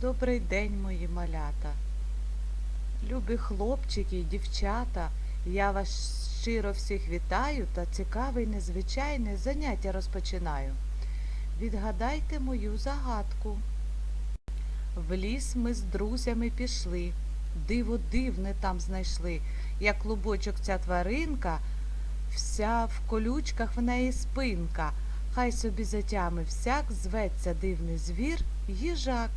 Добрий день, мої малята. Любі хлопчики і дівчата, я вас щиро всіх вітаю та цікаве й незвичайне заняття розпочинаю. Відгадайте мою загадку. В ліс ми з друзями пішли, диво дивне там знайшли, як клубочок ця тваринка, вся в колючках в неї спинка. Хай собі затями всяк зветься дивний звір їжак.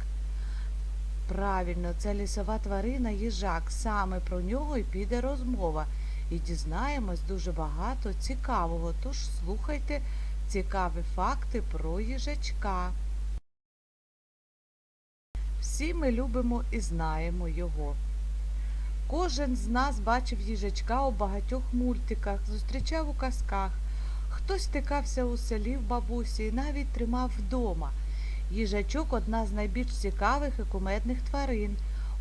Правильно, це лісова тварина їжак. Саме про нього і піде розмова. І дізнаємось дуже багато цікавого. Тож слухайте цікаві факти про їжачка. Всі ми любимо і знаємо його. Кожен з нас бачив їжачка у багатьох мультиках, зустрічав у казках. Хтось стикався у селі в бабусі і навіть тримав вдома. Їжачок одна з найбільш цікавих і кумедних тварин.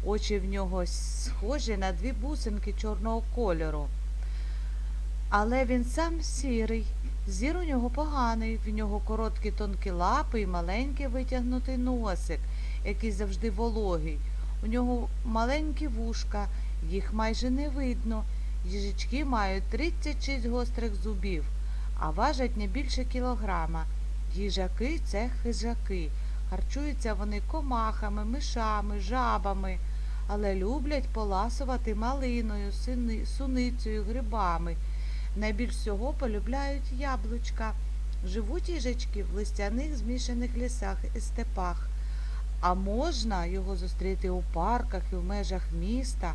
Очі в нього схожі на дві бусинки чорного кольору. Але він сам сірий. Зір у нього поганий, в нього короткі тонкі лапи і маленький витягнутий носик, який завжди вологий. У нього маленькі вушка, їх майже не видно. Їжачки мають 36 гострих зубів, а важать не більше кілограма. Їжаки це хижаки. Харчуються вони комахами, мишами, жабами, але люблять поласувати малиною, суницею, грибами. Найбільш всього полюбляють яблучка. Живуть їжачки в листяних змішаних лісах і степах. А можна його зустріти у парках і в межах міста.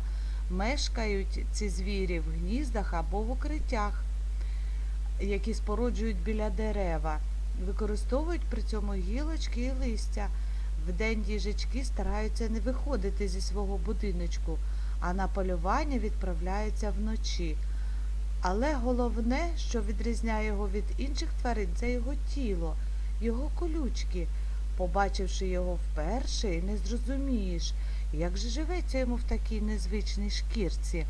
Мешкають ці звірі в гніздах або в укриттях, які споруджують біля дерева. Використовують при цьому гілочки і листя. Вдень їжачки стараються не виходити зі свого будиночку, а на полювання відправляються вночі. Але головне, що відрізняє його від інших тварин, це його тіло, його колючки. Побачивши його вперше, не зрозумієш, як же живеться йому в такій незвичній шкірці.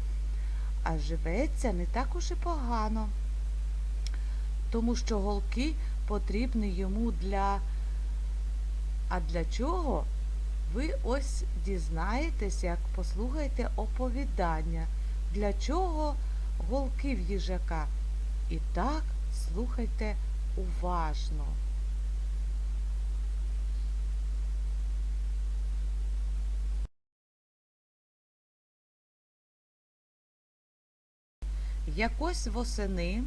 А живеться не так уж і погано, тому що голки потрібні йому для. А для чого? Ви ось дізнаєтесь, як послухаєте оповідання. Для чого голки в їжака? І так слухайте уважно. Якось восени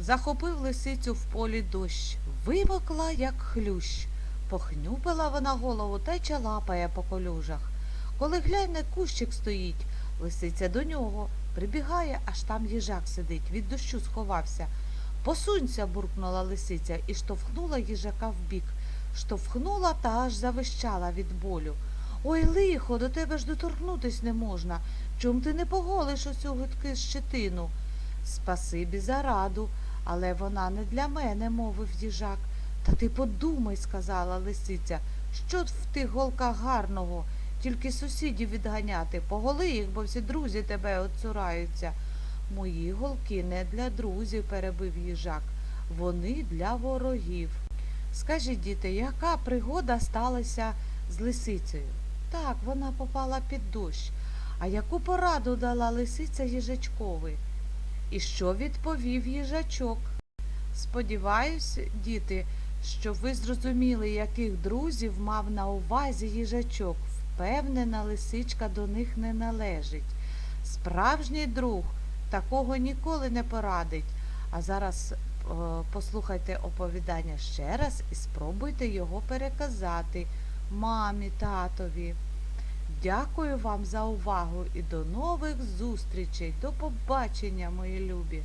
захопив лисицю в полі дощ, вимокла, як хлющ. Похнюпила вона голову та й чалапає по колюжах. Коли гляне, кущик стоїть, лисиця до нього, прибігає, аж там їжак сидить, від дощу сховався. Посунься, буркнула лисиця і штовхнула їжака вбік. Штовхнула та аж завищала від болю. Ой, лихо, до тебе ж доторкнутись не можна. Чом ти не поголиш оцю гидки щетину? Спасибі за раду, але вона не для мене, мовив їжак. Та ти подумай, сказала лисиця, що в тих голках гарного, тільки сусідів відганяти, поголи їх, бо всі друзі тебе оцураються. Мої голки не для друзів, перебив їжак, вони для ворогів. Скажіть, діти, яка пригода сталася з лисицею? Так, вона попала під дощ. А яку пораду дала лисиця їжачкові? І що відповів їжачок? Сподіваюсь, діти, що ви зрозуміли, яких друзів мав на увазі їжачок. Впевнена, лисичка до них не належить. Справжній друг такого ніколи не порадить. А зараз е, послухайте оповідання ще раз і спробуйте його переказати мамі, татові. Дякую вам за увагу і до нових зустрічей. До побачення, мої любі!